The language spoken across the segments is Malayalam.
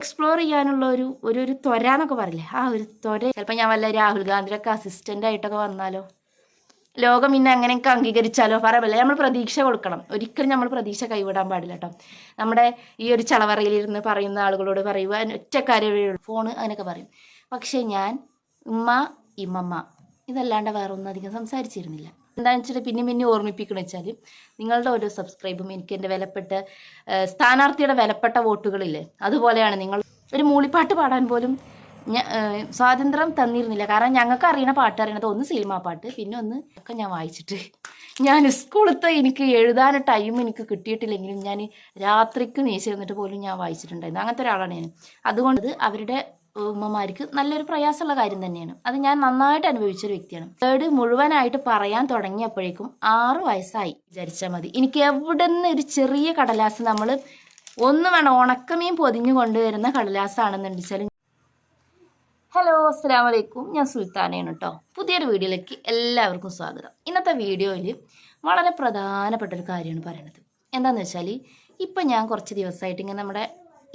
എക്സ്പ്ലോർ ചെയ്യാനുള്ള ഒരു ഒരു ഒരു ത്വര എന്നൊക്കെ പറയില്ലേ? ആ ഒരു ത്വര. ചിലപ്പോൾ ഞാൻ വല്ല രാഹുൽ ഗാന്ധിയൊക്കെ അസിസ്റ്റന്റ് ആയിട്ടൊക്കെ വന്നാലോ? ലോകം ഇന്നെ അങ്ങനെയൊക്കെ അംഗീകരിച്ചാലോ? പറയല്ലേ നമ്മൾ പ്രതീക്ഷ കൊടുക്കണം. ഒരിക്കലും നമ്മൾ പ്രതീക്ഷ കൈവിടാൻ പാടില്ല കേട്ടോ. നമ്മുടെ ഈ ഒരു ചളവറയിലിരുന്ന് പറയുന്ന ആളുകളോട് പറയുക ഒറ്റ കാര്യമേ ഉള്ളൂ. ഫോണ് അങ്ങനെയൊക്കെ പറയും. പക്ഷേ ഞാൻ ഉമ്മ ഇമ്മമ്മ ഇതല്ലാണ്ട് വേറെ ഒന്നും അധികം സംസാരിച്ചിരുന്നില്ല. എന്താണെന്ന് വെച്ചിട്ട് പിന്നെ പിന്നെ ഓർമ്മിപ്പിക്കണം വെച്ചാൽ നിങ്ങളുടെ ഓരോ സബ്സ്ക്രൈബും എനിക്ക് എന്റെ വിലപ്പെട്ട സ്ഥാനാർത്ഥിയുടെ വിലപ്പെട്ട വോട്ടുകളില്ലേ അതുപോലെയാണ് നിങ്ങൾ ഒരു മൂളിപ്പാട്ട് പാടാൻ പോലും സ്വാതന്ത്ര്യം തന്നിരുന്നില്ല. കാരണം ഞങ്ങൾക്ക് അറിയണ പാട്ട് അറിയണത് ഒന്ന് സിനിമാ പാട്ട് പിന്നെ ഒന്ന് ഒക്കെ ഞാൻ വായിച്ചിട്ട്. ഞാൻ സ്കൂളത്തെ എനിക്ക് എഴുതാൻ ടൈം എനിക്ക് കിട്ടിയിട്ടില്ലെങ്കിലും ഞാൻ രാത്രിക്ക് നീച്ചിരുന്നിട്ട് പോലും ഞാൻ വായിച്ചിട്ടുണ്ടായിരുന്നു. അങ്ങനത്തെ ഒരാളാണ് ഞാൻ. അതുകൊണ്ട് അവരുടെ ഉമ്മമാർക്ക് നല്ലൊരു പ്രയാസമുള്ള കാര്യം തന്നെയാണ്. അത് ഞാൻ നന്നായിട്ട് അനുഭവിച്ച ഒരു വ്യക്തിയാണ്. തേർഡ് മുഴുവനായിട്ട് പറയാൻ തുടങ്ങിയപ്പോഴേക്കും ആറ് വയസ്സായി. വിചാരിച്ചാൽ മതി. എനിക്ക് എവിടെ നിന്ന് ഒരു ചെറിയ കടലാസ് നമ്മൾ ഒന്ന് വേണം ഉണക്കമീൻ പൊതിഞ്ഞു കൊണ്ടുവരുന്ന കടലാസാണെന്നുണ്ടെച്ചാൽ ഹലോ അസ്സാം വലൈക്കും ഞാൻ സുൽത്താനയാണ് കേട്ടോ പുതിയൊരു വീഡിയോയിലേക്ക് എല്ലാവർക്കും സ്വാഗതം. ഇന്നത്തെ വീഡിയോയിൽ വളരെ പ്രധാനപ്പെട്ട ഒരു കാര്യമാണ് പറയണത്. എന്താണെന്ന് വെച്ചാൽ ഇപ്പം ഞാൻ കുറച്ച് ദിവസമായിട്ട് ഇങ്ങനെ നമ്മുടെ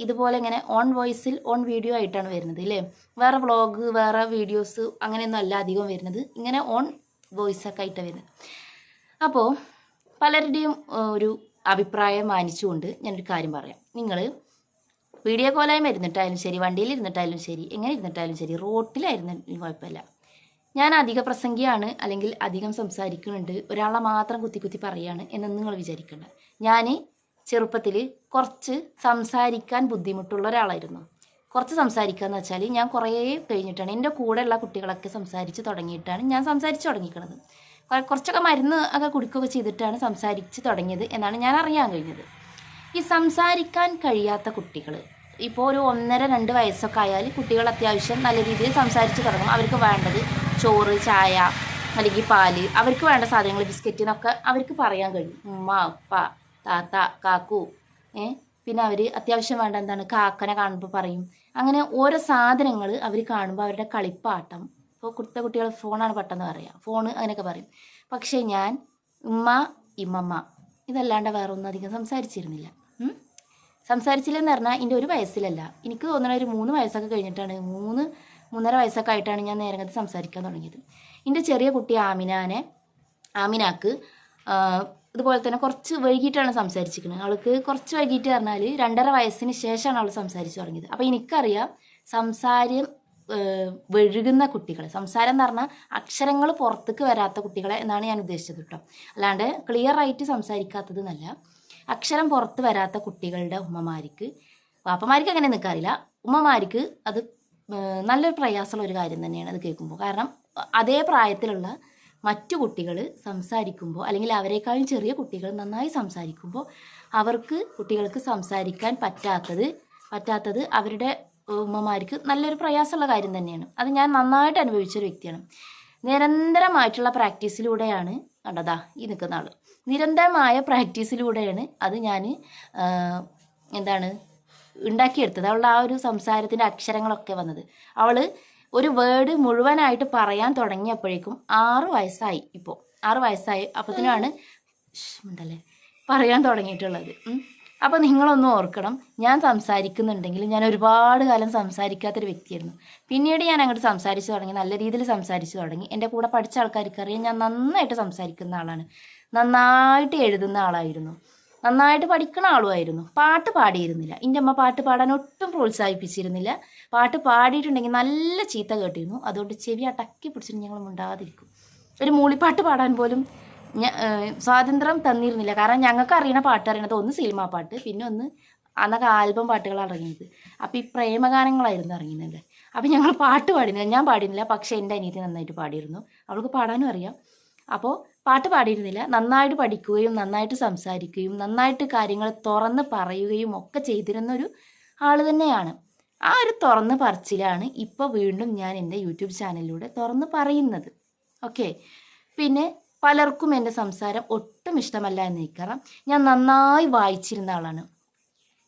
ഇതുപോലെ ഇങ്ങനെ ഓൺ വോയിസിൽ ഓൺ വീഡിയോ ആയിട്ടാണ് വരുന്നത് ഇല്ലേ? വേറെ വ്ളോഗ് വേറെ വീഡിയോസ് അങ്ങനെയൊന്നും അല്ല അധികം വരുന്നത്. ഇങ്ങനെ ഓൺ വോയിസൊക്കെ ആയിട്ടാണ് വരുന്നത്. അപ്പോൾ പലരുടെയും ഒരു അഭിപ്രായം മാനിച്ചുകൊണ്ട് ഞാനൊരു കാര്യം പറയാം. നിങ്ങൾ വീഡിയോ കോലായും ഇരുന്നിട്ടായാലും ശരി വണ്ടിയിൽ ഇരുന്നിട്ടായാലും ശരി എങ്ങനെ ഇരുന്നിട്ടായാലും ശരി റോട്ടിലായിരുന്നാലും കുഴപ്പമില്ല. ഞാൻ അധിക പ്രസംഗിയാണ് അല്ലെങ്കിൽ അധികം സംസാരിക്കുന്നുണ്ട് ഒരാളെ മാത്രം കുത്തി കുത്തി പറയുകയാണ് എന്നൊന്നും നിങ്ങൾ വിചാരിക്കേണ്ട. ഞാൻ ചെറുപ്പത്തിൽ കുറച്ച് സംസാരിക്കാൻ ബുദ്ധിമുട്ടുള്ള ഒരാളായിരുന്നു. കുറച്ച് സംസാരിക്കുക എന്ന് വെച്ചാൽ ഞാൻ കുറേ കഴിഞ്ഞിട്ടാണ് എന്റെ കൂടെയുള്ള കുട്ടികളൊക്കെ സംസാരിച്ച് തുടങ്ങിയിട്ടാണ് ഞാൻ സംസാരിച്ച് തുടങ്ങിക്കണത്. കുറച്ചൊക്കെ മരുന്ന് ഒക്കെ കുടിക്കുകയൊക്കെ ചെയ്തിട്ടാണ് സംസാരിച്ച് തുടങ്ങിയത് എന്നാണ് ഞാൻ അറിയാൻ കഴിഞ്ഞത്. ഈ സംസാരിക്കാൻ കഴിയാത്ത കുട്ടികൾ ഇപ്പോൾ ഒരു ഒന്നര രണ്ട് വയസ്സൊക്കെ ആയാൽ കുട്ടികൾ അത്യാവശ്യം നല്ല രീതിയിൽ സംസാരിച്ച് തുടങ്ങും. അവർക്ക് വേണ്ടത് ചോറ് ചായ അല്ലെങ്കിൽ പാൽ അവർക്ക് വേണ്ട സാധനങ്ങൾ ബിസ്ക്കറ്റ് എന്നൊക്കെ അവർക്ക് പറയാൻ കഴിയും. ഉമ്മ ഉപ്പ താത്ത കാക്കു ഏ? പിന്നെ അവർ അത്യാവശ്യം വേണ്ട എന്താണ് കാക്കനെ കാണുമ്പോൾ പറയും. അങ്ങനെ ഓരോ സാധനങ്ങൾ അവർ കാണുമ്പോൾ അവരുടെ കളിപ്പാട്ടം. ഇപ്പോൾ കുടുത്ത കുട്ടികൾ ഫോണാണ് പെട്ടെന്ന് പറയുക ഫോണ് അങ്ങനെയൊക്കെ പറയും. പക്ഷേ ഞാൻ ഉമ്മ ഇമ്മമ്മ ഇതല്ലാണ്ട് വേറെ ഒന്നും അധികം സംസാരിച്ചിരുന്നില്ല. സംസാരിച്ചില്ലെന്ന് പറഞ്ഞാൽ എന്റെ ഒരു വയസ്സിലല്ല. എനിക്ക് തോന്നണ ഒരു മൂന്ന് വയസ്സൊക്കെ കഴിഞ്ഞിട്ടാണ് മൂന്ന് മൂന്നര വയസ്സൊക്കെ ആയിട്ടാണ് ഞാൻ നേരത്തെ സംസാരിക്കാൻ തുടങ്ങിയത്. എന്റെ ചെറിയ കുട്ടി ആമിനാനെ ആമിനാക്ക് ഇതുപോലെ തന്നെ കുറച്ച് വൈകിട്ടാണ് സംസാരിച്ചിരിക്കുന്നത്. അവൾക്ക് കുറച്ച് വൈകിട്ട് പറഞ്ഞാൽ രണ്ടര വയസ്സിന് ശേഷമാണ് അവൾ സംസാരിച്ച് തുടങ്ങിയത്. അപ്പോൾ എനിക്കറിയാം സംസാരം വഴുകുന്ന കുട്ടികളെ സംസാരം എന്ന് പറഞ്ഞാൽ അക്ഷരങ്ങൾ പുറത്തേക്ക് വരാത്ത കുട്ടികളെ എന്നാണ് ഞാൻ ഉദ്ദേശിച്ചത് കേട്ടോ. അല്ലാണ്ട് ക്ലിയർ ആയിട്ട് സംസാരിക്കാത്തത് എന്നല്ല. അക്ഷരം പുറത്ത് വരാത്ത കുട്ടികളുടെ ഉമ്മമാർക്ക് വാപ്പമാർക്ക് അങ്ങനെ നിൽക്കാറില്ല ഉമ്മമാർക്ക് അത് നല്ലൊരു പ്രയാസമുള്ള ഒരു കാര്യം തന്നെയാണ് അത് കേൾക്കുമ്പോൾ. കാരണം അതേ പ്രായത്തിലുള്ള മറ്റു കുട്ടികൾ സംസാരിക്കുമ്പോൾ അല്ലെങ്കിൽ അവരെക്കാളും ചെറിയ കുട്ടികൾ നന്നായി സംസാരിക്കുമ്പോൾ അവർക്ക് കുട്ടികൾക്ക് സംസാരിക്കാൻ പറ്റാത്തത് പറ്റാത്തത് അവരുടെ ഉമ്മമാർക്ക് നല്ലൊരു പ്രയാസമുള്ള കാര്യം തന്നെയാണ്. അത് ഞാൻ നന്നായിട്ട് അനുഭവിച്ചൊരു വ്യക്തിയാണ്. നിരന്തരമായിട്ടുള്ള പ്രാക്ടീസിലൂടെയാണ് കണ്ടതാ ഈ നിൽക്കുന്ന ആൾ നിരന്തരമായ പ്രാക്ടീസിലൂടെയാണ് അത് ഞാൻ എന്താണ് ഉണ്ടാക്കിയെടുത്തത്. അവളുടെ ആ ഒരു സംസാരത്തിന്റെ അക്ഷരങ്ങളൊക്കെ വന്നത്. അവൾ ഒരു വേർഡ് മുഴുവനായിട്ട് പറയാൻ തുടങ്ങിയപ്പോഴേക്കും ആറ് വയസ്സായി ഇപ്പോൾ ആറ് വയസ്സായി. അപ്പത്തിനാണ് ഉണ്ടല്ലേ പറയാൻ തുടങ്ങിയിട്ടുള്ളത്. അപ്പോൾ നിങ്ങളൊന്നും ഓർക്കണം. ഞാൻ സംസാരിക്കുന്നുണ്ടെങ്കിൽ ഞാൻ ഒരുപാട് കാലം സംസാരിക്കാത്തൊരു വ്യക്തിയായിരുന്നു. പിന്നീട് ഞാൻ അങ്ങോട്ട് സംസാരിച്ച് തുടങ്ങി നല്ല രീതിയിൽ സംസാരിച്ച് തുടങ്ങി. എന്റെ കൂടെ പഠിച്ച ആൾക്കാർക്ക് അറിയാം ഞാൻ നന്നായിട്ട് സംസാരിക്കുന്ന ആളാണ്. നന്നായിട്ട് എഴുതുന്ന ആളായിരുന്നു. നന്നായിട്ട് പഠിക്കുന്ന ആളുമായിരുന്നു. പാട്ട് പാടിയിരുന്നില്ല. എന്റെ അമ്മ പാട്ട് പാടാൻ ഒട്ടും പ്രോത്സാഹിപ്പിച്ചിരുന്നില്ല. പാട്ട് പാടിയിട്ടുണ്ടെങ്കിൽ നല്ല ചീത്ത കേട്ടിരുന്നു. അതുകൊണ്ട് ചെവി അടക്കി പിടിച്ചിട്ട് ഞങ്ങൾ മുണ്ടാതിരിക്കും. ഒരു മൂളിപ്പാട്ട് പാടാൻ പോലും ഞാൻ സ്വാതന്ത്ര്യം തന്നിരുന്നില്ല. കാരണം ഞങ്ങൾക്ക് അറിയണ പാട്ട് അറിയണത് ഒന്ന് സിനിമ പാട്ട് പിന്നെ ഒന്ന് അന്നൊക്കെ ആൽബം പാട്ടുകളാണ് ഇറങ്ങിയത്. അപ്പോൾ ഈ പ്രേമഗാനങ്ങളായിരുന്നു ഇറങ്ങുന്നത് അപ്പോൾ ഞങ്ങൾ പാട്ട് പാടിയിരുന്നില്ല ഞാൻ പാടിയിരുന്നില്ല പക്ഷേ എന്റെ അനിയത്തി നന്നായിട്ട് പാടിയിരുന്നു. അവൾക്ക് പാടാനും അറിയാം. അപ്പോൾ പാട്ട് പാടിയിരുന്നില്ല. നന്നായിട്ട് പഠിക്കുകയും നന്നായിട്ട് സംസാരിക്കുകയും നന്നായിട്ട് കാര്യങ്ങൾ തുറന്ന് പറയുകയും ഒക്കെ ചെയ്തിരുന്ന ഒരു ആൾ തന്നെയാണ്. ആ ഒരു തുറന്ന് പറച്ചിലാണ് ഇപ്പോൾ വീണ്ടും ഞാൻ എന്റെ യൂട്യൂബ് ചാനലിലൂടെ തുറന്ന് പറയുന്നത്. ഓക്കെ? പിന്നെ പലർക്കും എന്റെ സംസാരം ഒട്ടും ഇഷ്ടമല്ല എന്ന് കാരണം ഞാൻ നന്നായി വായിച്ചിരുന്ന ആളാണ്.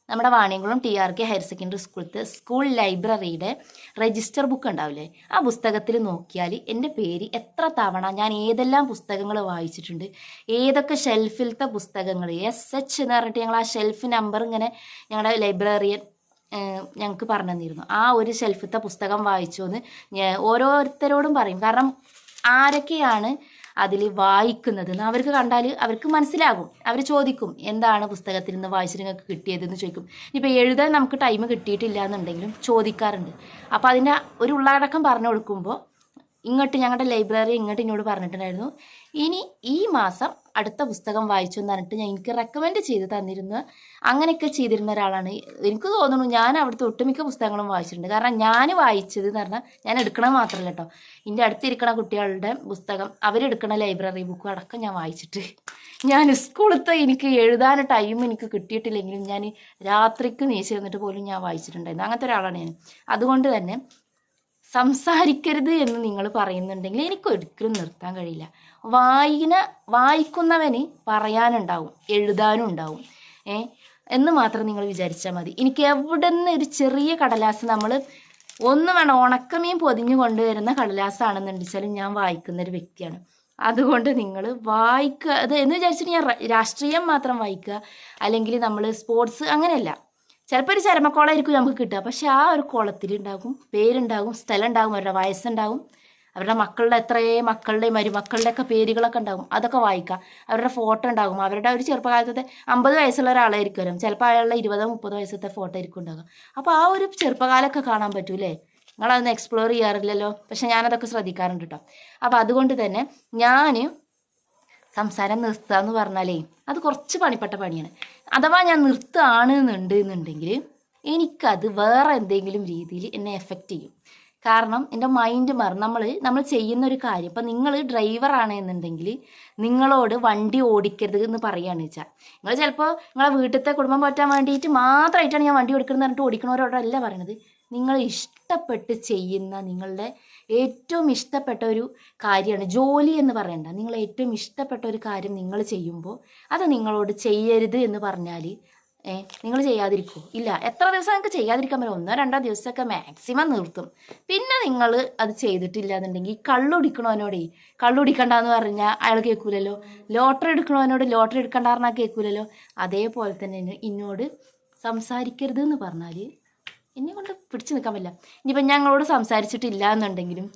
നമ്മുടെ Vaniyamkulam T R K higher secondary സ്കൂളത്തെ school ലൈബ്രറിയുടെ രജിസ്റ്റർ ബുക്ക് ഉണ്ടാവില്ലേ? ആ പുസ്തകത്തിൽ നോക്കിയാൽ എന്റെ പേര് എത്ര തവണ ഞാൻ ഏതെല്ലാം പുസ്തകങ്ങൾ വായിച്ചിട്ടുണ്ട്? ഏതൊക്കെ ഷെൽഫിലത്തെ പുസ്തകങ്ങൾ എസ് എച്ച് എന്ന് പറഞ്ഞിട്ട് ഞങ്ങൾ ആ ഷെൽഫ് നമ്പർ ഇങ്ങനെ ഞങ്ങളുടെ ലൈബ്രറിയൻ ഞങ്ങൾക്ക് പറഞ്ഞു തന്നിരുന്നു. ആ ഒരു ഷെൽഫിലത്തെ പുസ്തകം വായിച്ചു എന്ന് ഓരോരുത്തരോടും പറയും. കാരണം ആരൊക്കെയാണ് അതിൽ വായിക്കുന്നത്. അവർക്ക് കണ്ടാൽ അവർക്ക് മനസ്സിലാകും. അവർ ചോദിക്കും എന്താണ് പുസ്തകത്തിൽ നിന്ന് വായിച്ചിട്ട് നിങ്ങൾക്ക് കിട്ടിയതെന്ന് ചോദിക്കും. ഇപ്പോൾ എഴുതാൻ നമുക്ക് ടൈം കിട്ടിയിട്ടില്ല എന്നുണ്ടെങ്കിലും ചോദിക്കാറുണ്ട്. അപ്പോൾ അതിന്റെ ഒരു ഉള്ളടക്കം പറഞ്ഞു കൊടുക്കുമ്പോൾ ഇങ്ങോട്ട് ഞങ്ങളുടെ ലൈബ്രറി ഇങ്ങോട്ട് ഇങ്ങോട്ട് പറഞ്ഞിട്ടുണ്ടായിരുന്നു ഇനി ഈ മാസം അടുത്ത പുസ്തകം വായിച്ചു എന്ന് പറഞ്ഞിട്ട് ഞാൻ എനിക്ക് റെക്കമെൻഡ് ചെയ്ത് തന്നിരുന്ന. അങ്ങനെയൊക്കെ ചെയ്തിരുന്ന ഒരാളാണ്. എനിക്ക് തോന്നുന്നു ഞാൻ അവിടുത്തെ ഒട്ടുമിക്ക പുസ്തകങ്ങളും വായിച്ചിട്ടുണ്ട്. കാരണം ഞാൻ വായിച്ചത് എന്ന് പറഞ്ഞാൽ ഞാൻ എടുക്കണത് മാത്രമല്ല കേട്ടോ. എന്റെ അടുത്തിരിക്കണ കുട്ടികളുടെ പുസ്തകം അവരെടുക്കണ ലൈബ്രറി ബുക്ക് അടക്കം ഞാൻ വായിച്ചിട്ട്. ഞാൻ സ്കൂളത്തെ എനിക്ക് എഴുതാൻ ടൈം എനിക്ക് കിട്ടിയിട്ടില്ലെങ്കിലും ഞാൻ രാത്രിക്ക് നീച്ച് പോലും ഞാൻ വായിച്ചിട്ടുണ്ടായിരുന്നു. അങ്ങനത്തെ ഒരാളാണ് ഞാൻ. അതുകൊണ്ട് തന്നെ സംസാരിക്കരുത് എന്ന് നിങ്ങൾ പറയുന്നുണ്ടെങ്കിൽ എനിക്ക് ഒരിക്കലും നിർത്താൻ കഴിയില്ല. വായന വായിക്കുന്നവന് പറയാനുണ്ടാവും എഴുതാനും ഉണ്ടാവും ഏ? എന്ന് മാത്രം നിങ്ങൾ വിചാരിച്ചാൽ മതി. എനിക്ക് എവിടെ നിന്ന് ഒരു ചെറിയ കടലാസ് നമ്മൾ ഒന്ന് വേണം ഉണക്കമീൻ പൊതിഞ്ഞു കൊണ്ടുവരുന്ന കടലാസാണെന്നുണ്ടെച്ചാലും ഞാൻ വായിക്കുന്ന ഒരു വ്യക്തിയാണ്. അതുകൊണ്ട് നിങ്ങൾ വായിക്കുക അത് എന്ന് വിചാരിച്ചിട്ട് ഞാൻ രാഷ്ട്രീയം മാത്രം വായിക്കുക അല്ലെങ്കിൽ നമ്മൾ സ്പോർട്സ് അങ്ങനെയല്ല. ചിലപ്പോൾ ഒരു ചരമക്കോളായിരിക്കും നമുക്ക് കിട്ടുക. പക്ഷെ ആ ഒരു കുളത്തിലുണ്ടാകും പേരുണ്ടാകും സ്ഥലം ഉണ്ടാകും അവരുടെ വയസ്സുണ്ടാകും അവരുടെ മക്കളുടെ എത്രയേ മക്കളുടെ മരുമക്കളുടെ ഒക്കെ പേരുകളൊക്കെ ഉണ്ടാകും അതൊക്കെ വായിക്കാം. അവരുടെ ഫോട്ടോ ഉണ്ടാകും. അവരുടെ ഒരു ചെറുപ്പകാലത്തെ അമ്പത് വയസ്സുള്ള ഒരാളായിരിക്കുമല്ലോ. ചിലപ്പോൾ അയാളുടെ ഇരുപതോ മുപ്പതോ വയസ്സത്തെ ഫോട്ടോ ആയിരിക്കും ഉണ്ടാകും അപ്പോൾ ആ ഒരു ചെറുപ്പകാലമൊക്കെ കാണാൻ പറ്റൂലേ നിങ്ങളതൊന്നും എക്സ്പ്ലോർ ചെയ്യാറില്ലല്ലോ. പക്ഷെ ഞാനതൊക്കെ ശ്രദ്ധിക്കാറുണ്ട് കേട്ടോ. അപ്പോൾ അതുകൊണ്ട് തന്നെ ഞാൻ സംസാരം നിർത്തുക എന്ന് പറഞ്ഞാലേ അത് കുറച്ച് പണിപ്പെട്ട പണിയാണ്. അഥവാ ഞാൻ നിർത്തുകയാണ് എന്നുണ്ട് എന്നുണ്ടെങ്കിൽ എനിക്കത് വേറെ എന്തെങ്കിലും രീതിയിൽ എന്നെ എഫക്റ്റ് ചെയ്യും. കാരണം എന്റെ മൈൻഡ് മാറും. നമ്മൾ നമ്മൾ ചെയ്യുന്ന ഒരു കാര്യം. ഇപ്പം നിങ്ങൾ ഡ്രൈവറാണ് എന്നുണ്ടെങ്കിൽ നിങ്ങളോട് വണ്ടി ഓടിക്കരുത് എന്ന് പറയുകയാണ് വെച്ചാൽ നിങ്ങൾ ചിലപ്പോൾ നിങ്ങളെ വീട്ടിലത്തെ കുടുംബം പറ്റാൻ വേണ്ടിയിട്ട് മാത്രമായിട്ടാണ് ഞാൻ വണ്ടി ഓടിക്കുന്നത് പറഞ്ഞിട്ട് ഓടിക്കണവരോടല്ല പറയണത്. നിങ്ങൾ ഇഷ്ടപ്പെട്ട് ചെയ്യുന്ന നിങ്ങളുടെ ഏറ്റവും ഇഷ്ടപ്പെട്ട ഒരു കാര്യമാണ് ജോലി എന്ന് പറയണ്ട. നിങ്ങൾ ഏറ്റവും ഇഷ്ടപ്പെട്ട ഒരു കാര്യം നിങ്ങൾ ചെയ്യുമ്പോൾ അത് നിങ്ങളോട് ചെയ്യരുത് എന്ന് പറഞ്ഞാൽ നിങ്ങൾ ചെയ്യാതിരിക്കുമോ ഇല്ല എത്ര ദിവസം നിങ്ങൾക്ക് ചെയ്യാതിരിക്കാൻ പറ്റും? ഒന്നോ രണ്ടോ ദിവസമൊക്കെ മാക്സിമം നിർത്തും. പിന്നെ നിങ്ങൾ അത് ചെയ്തിട്ടില്ല എന്നുണ്ടെങ്കിൽ കള്ളുടിക്കണവനോടേ കള്ളുടിക്കണ്ടെന്ന് പറഞ്ഞാൽ അയാൾ കേൾക്കൂലല്ലോ. ലോട്ടറി എടുക്കണവനോട് ലോട്ടറി എടുക്കണ്ടെന്ന് പറഞ്ഞാൽ കേൾക്കൂലല്ലോ. അതേപോലെ തന്നെ എന്നോട് സംസാരിക്കരുത് എന്ന് പറഞ്ഞാൽ എന്നെ കൊണ്ട് പിടിച്ചു നിൽക്കാൻ പറ്റില്ല. ഇനിയിപ്പം ഞങ്ങളോട് സംസാരിച്ചിട്ടില്ല എന്നുണ്ടെങ്കിലും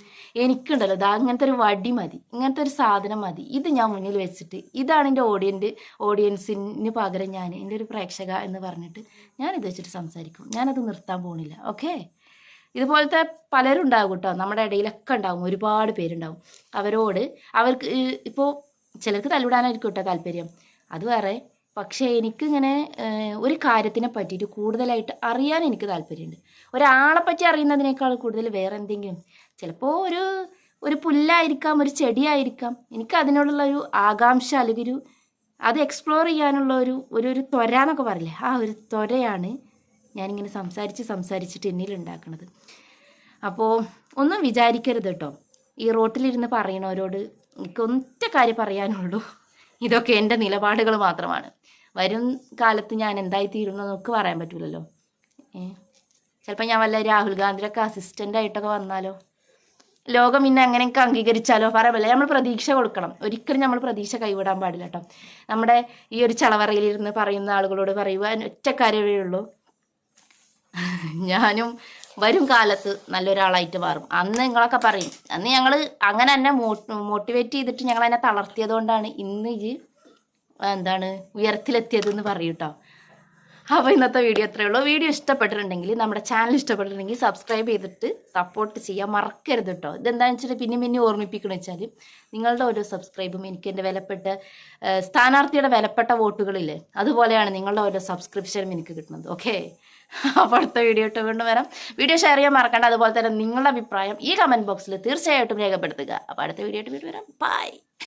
എനിക്കുണ്ടല്ലോ ഇതാ അങ്ങനത്തെ ഒരു വടി മതി ഇങ്ങനത്തെ ഒരു സാധനം മതി. ഇത് ഞാൻ മുന്നിൽ വെച്ചിട്ട് ഇതാണ് എന്റെ ഓഡിയന്റ് ഓഡിയൻസിന് പകരം ഞാൻ എന്റെ ഒരു പ്രേക്ഷക എന്ന് പറഞ്ഞിട്ട് ഞാൻ ഇത് വെച്ചിട്ട് സംസാരിക്കും. ഞാനത് നിർത്താൻ പോകുന്നില്ല ഓക്കേ ഇതുപോലത്തെ പലരും ഉണ്ടാകും കേട്ടോ നമ്മുടെ ഇടയിലൊക്കെ ഉണ്ടാകും ഒരുപാട് പേരുണ്ടാവും. അവരോട് അവർക്ക് ഇപ്പോൾ ചിലർക്ക് തല്ലിവിടാനായിരിക്കും കേട്ടോ താല്പര്യം. അത് വേറെ പക്ഷേ എനിക്കിങ്ങനെ ഒരു കാര്യത്തിനെ പറ്റിയിട്ട് കൂടുതലായിട്ട് അറിയാൻ എനിക്ക് താല്പര്യമുണ്ട്. ഒരാളെ പറ്റി അറിയുന്നതിനേക്കാൾ കൂടുതൽ വേറെ എന്തെങ്കിലും. ചിലപ്പോൾ ഒരു ഒരു പുല്ലായിരിക്കാം ഒരു ചെടിയായിരിക്കാം. എനിക്ക് അതിനോടുള്ള ഒരു ആകാംക്ഷ അല്ലെങ്കിൽ ഒരു അത് എക്സ്പ്ലോർ ചെയ്യാനുള്ള ഒരു ഒരു ഒരു ത്വര എന്നൊക്കെ പറയില്ലേ? ആ ഒരു ത്വരയാണ് ഞാനിങ്ങനെ സംസാരിച്ച് സംസാരിച്ചിട്ട് എന്നിൽ ഉണ്ടാക്കുന്നത് അപ്പോൾ ഒന്നും വിചാരിക്കരുത് കേട്ടോ. ഈ റോട്ടിലിരുന്ന് പറയണവരോട് എനിക്ക് ഒറ്റ കാര്യം പറയാനുള്ളൂ. ഇതൊക്കെ എന്റെ നിലപാടുകൾ മാത്രമാണ്. വരും കാലത്ത് ഞാൻ എന്തായി തീരുമെന്ന് നമുക്ക് പറയാൻ പറ്റില്ലല്ലോ ചിലപ്പോൾ ഞാൻ വല്ല രാഹുൽ ഗാന്ധിയൊക്കെ അസിസ്റ്റന്റ് ആയിട്ടൊക്കെ വന്നാലോ? ലോകം ഇന്ന് അങ്ങനെയൊക്കെ അംഗീകരിച്ചാലോ? പറയാൻ നമ്മൾ പ്രതീക്ഷ കൊടുക്കണം. ഒരിക്കലും നമ്മൾ പ്രതീക്ഷ കൈവിടാൻ പാടില്ല കേട്ടോ. നമ്മുടെ ഈ ഒരു ചളവറയിലിരുന്ന് പറയുന്ന ആളുകളോട് പറയുക ഒറ്റ കാര്യമേ ഉള്ളൂ. ഞാനും വരും കാലത്ത് നല്ലൊരാളായിട്ട് മാറും. അന്ന് നിങ്ങളൊക്കെ പറയും അന്ന് ഞങ്ങൾ അങ്ങനെ തന്നെ മോട്ടിവേറ്റ് ചെയ്തിട്ട് ഞങ്ങൾ എന്നെ തളർത്തിയത് കൊണ്ടാണ് ഇന്ന് ഈ എന്താണ് ഉയരത്തിലെത്തിയതെന്ന് പറയും കേട്ടോ അപ്പോൾ ഇന്നത്തെ വീഡിയോ അത്രയേ ഉള്ളൂ. വീഡിയോ ഇഷ്ടപ്പെട്ടിട്ടുണ്ടെങ്കിൽ നമ്മുടെ ചാനൽ ഇഷ്ടപ്പെട്ടിട്ടുണ്ടെങ്കിൽ സബ്സ്ക്രൈബ് ചെയ്തിട്ട് സപ്പോർട്ട് ചെയ്യാൻ മറക്കരുത് കേട്ടോ. ഇതെന്താണെന്ന് വെച്ചിട്ട് പിന്നെ പിന്നെ ഓർമ്മിപ്പിക്കണമെന്ന് വെച്ചാൽ നിങ്ങളുടെ ഓരോ സബ്സ്ക്രൈബും എനിക്ക് എന്റെ വിലപ്പെട്ട സ്ഥാനാർത്ഥിയുടെ വിലപ്പെട്ട വോട്ടുകളില്ലേ അതുപോലെയാണ് നിങ്ങളുടെ ഓരോ സബ്സ്ക്രിപ്ഷനും എനിക്ക് കിട്ടുന്നത്. ഓക്കെ അപ്പോൾ അടുത്ത വീഡിയോ ഇട്ട് വീണ്ടും വരാം. വീഡിയോ ഷെയർ ചെയ്യാൻ മറക്കണ്ട. അതുപോലെ തന്നെ നിങ്ങളുടെ അഭിപ്രായം ഈ കമന്റ് ബോക്സിൽ തീർച്ചയായിട്ടും രേഖപ്പെടുത്തുക. അപ്പോൾ അടുത്ത വീഡിയോ ഇട്ട് വീണ്ടും വരാം. ബൈ